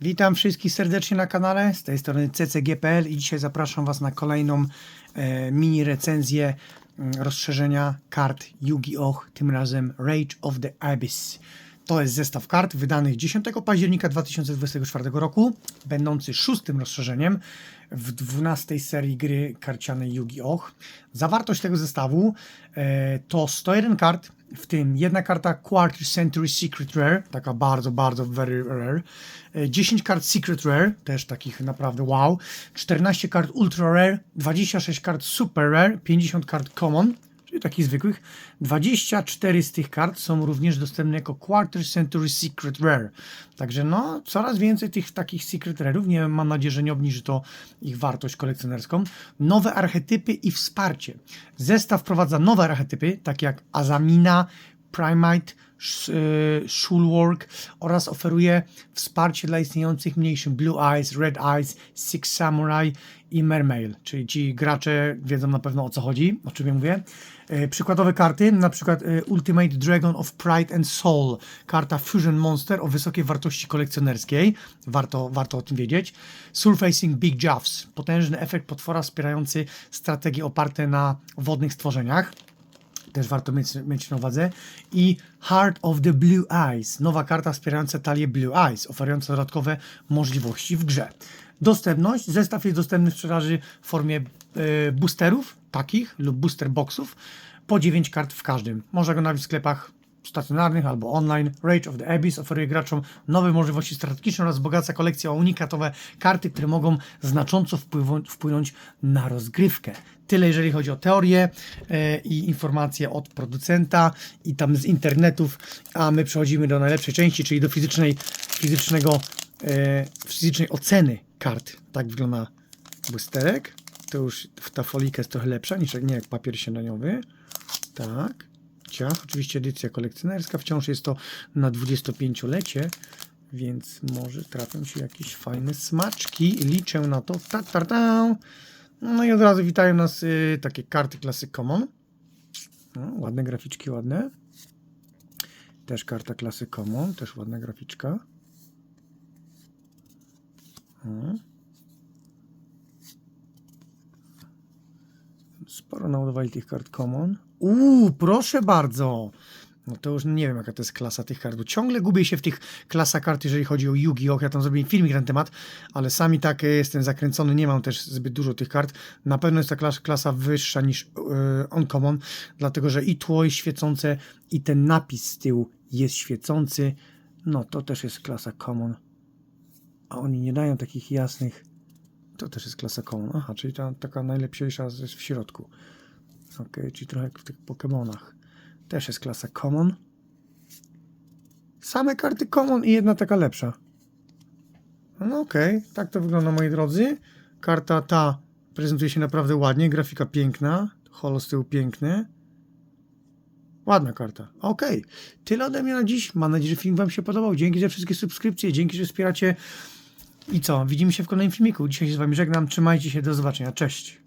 Witam wszystkich serdecznie na kanale, z tej strony ccg.pl i dzisiaj zapraszam Was na kolejną e, mini recenzję mm, rozszerzenia kart Yu-Gi-Oh! Tym razem Rage of the Abyss. To jest zestaw kart wydanych 10 października 2024 roku, będący szóstym rozszerzeniem w 12 serii gry karcianej Yu-Gi-Oh! Zawartość tego zestawu e, to 101 kart, w tym jedna karta Quarter Century Secret Rare, taka bardzo, bardzo very rare, e, 10 kart Secret Rare, też takich naprawdę wow, 14 kart Ultra Rare, 26 kart Super Rare, 50 kart Common, takich zwykłych. 24 z tych kart są również dostępne jako Quarter Century Secret Rare. Także no, coraz więcej tych takich Secret Rare'ów. Nie mam nadzieję, że nie obniży to ich wartość kolekcjonerską. Nowe archetypy i wsparcie. Zestaw wprowadza nowe archetypy, takie jak Azamina, Primite, y, Shulwork oraz oferuje wsparcie dla istniejących mniejszych Blue Eyes, Red Eyes, Six Samurai i Mermail, czyli ci gracze wiedzą na pewno o co chodzi, o czym ja mówię. Y, Przykładowe karty, na przykład y, Ultimate Dragon of Pride and Soul, karta Fusion Monster o wysokiej wartości kolekcjonerskiej, warto, warto o tym wiedzieć. Soul Facing Big Jaws, potężny efekt potwora wspierający strategie oparte na wodnych stworzeniach też warto mieć, mieć na uwadze. I Heart of the Blue Eyes, nowa karta wspierająca talię Blue Eyes, oferująca dodatkowe możliwości w grze. Dostępność, zestaw jest dostępny w sprzedaży w formie e, boosterów takich lub booster boxów, po 9 kart w każdym. Można go nawet w sklepach stacjonarnych albo online. Rage of the Abyss oferuje graczom nowe możliwości strategiczne oraz bogaca kolekcja o unikatowe karty, które mogą znacząco wpłynąć na rozgrywkę. Tyle jeżeli chodzi o teorię e, i informacje od producenta i tam z internetów, a my przechodzimy do najlepszej części, czyli do fizycznej, fizycznego, e, fizycznej oceny kart. Tak wygląda boosterek. To już ta folika jest trochę lepsza niż nie jak papier śniadaniowy. Tak. Ciach. Oczywiście edycja kolekcjonerska. Wciąż jest to na 25-lecie, więc może trafią się jakieś fajne smaczki. Liczę na to. Ta, ta, ta. No i od razu witają nas y, takie karty klasy Common. No, ładne graficzki, ładne. Też karta klasy Common, też ładna graficzka. O. Sporo naładowali tych kart Common. Uuu, proszę bardzo! No to już nie wiem, jaka to jest klasa tych kart, bo ciągle gubię się w tych klasach kart, jeżeli chodzi o Yu-Gi-Oh! Ja tam zrobiłem filmik na ten temat, ale sami tak e, jestem zakręcony, nie mam też zbyt dużo tych kart. Na pewno jest ta klasa, klasa wyższa niż yy, Uncommon, dlatego że i tło jest świecące, i ten napis z tyłu jest świecący. No to też jest klasa Common. A oni nie dają takich jasnych. To też jest klasa Common. Aha, czyli ta taka najlepsza jest w środku. Ok, czyli trochę jak w tych Pokémonach. Też jest klasa Common. Same karty Common i jedna taka lepsza. No okej, tak to wygląda moi drodzy. Karta ta prezentuje się naprawdę ładnie, grafika piękna, holo z tyłu piękny. Ładna karta. Okej, tyle ode mnie na dziś. Mam nadzieję, że film Wam się podobał. Dzięki za wszystkie subskrypcje, dzięki, że wspieracie. I co? Widzimy się w kolejnym filmiku. Dzisiaj się z Wami żegnam. Trzymajcie się, do zobaczenia. Cześć.